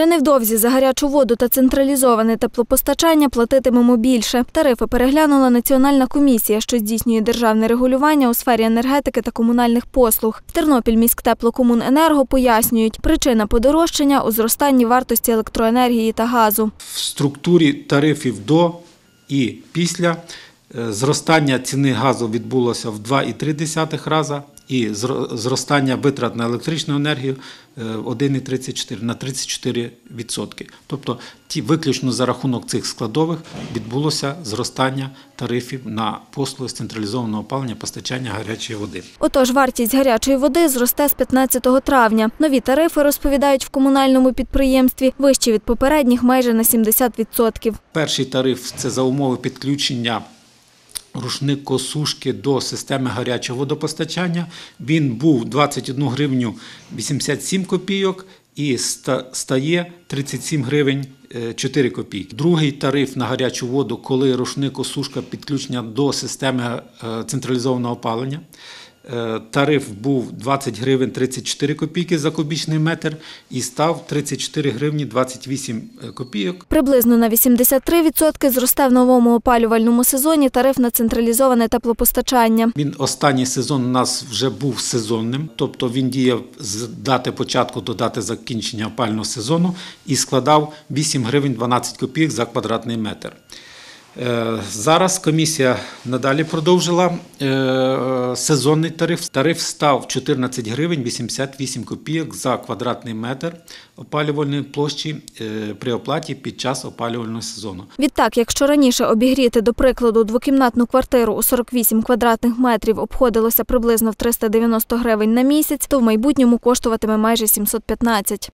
Вже невдовзі за гарячу воду та централізоване теплопостачання платитимемо більше. Тарифи переглянула Національна комісія, що здійснює державне регулювання у сфері енергетики та комунальних послуг. В Тернопіль міськтеплокомуненерго пояснюють, причина подорожчання у зростанні вартості електроенергії та газу. в структурі тарифів до і після е, зростання ціни газу відбулося в 2,3 рази і зро- зростання витрат на електричну енергію е, 1,34 на 34%. Тобто ті виключно за рахунок цих складових відбулося зростання тарифів на послуги з централізованого опалення постачання гарячої води. Отож, вартість гарячої води зросте з 15 травня. Нові тарифи, розповідають в комунальному підприємстві, вищі від попередніх майже на 70%. Перший тариф це за умови підключення рушникосушки до системи гарячого водопостачання. Він був 21 гривню 87 копійок і стає 37 гривень е, 4 копійки. Другий тариф на гарячу воду, коли рушник косушка підключена до системи е, централізованого опалення. Е, Тариф був 20 гривень 34 копійки за кубічний метр і став 34 гривні 28 копійок. Приблизно на 83% зросте в новому опалювальному сезоні тариф на централізоване теплопостачання. Він останній сезон у нас вже був сезонним, тобто він діяв з дати початку до дати закінчення опального сезону і складав 8 гривень 12 копійок за квадратний метр. Е, Зараз комісія надалі продовжила е, сезонний тариф. Тариф став 14 гривень 88 копійок за квадратний метр опалювальної площі е, при оплаті під час опалювального сезону. Відтак, якщо раніше обігріти, до прикладу, двокімнатну квартиру у 48 квадратних метрів обходилося приблизно в 390 гривень на місяць, то в майбутньому коштуватиме майже 715.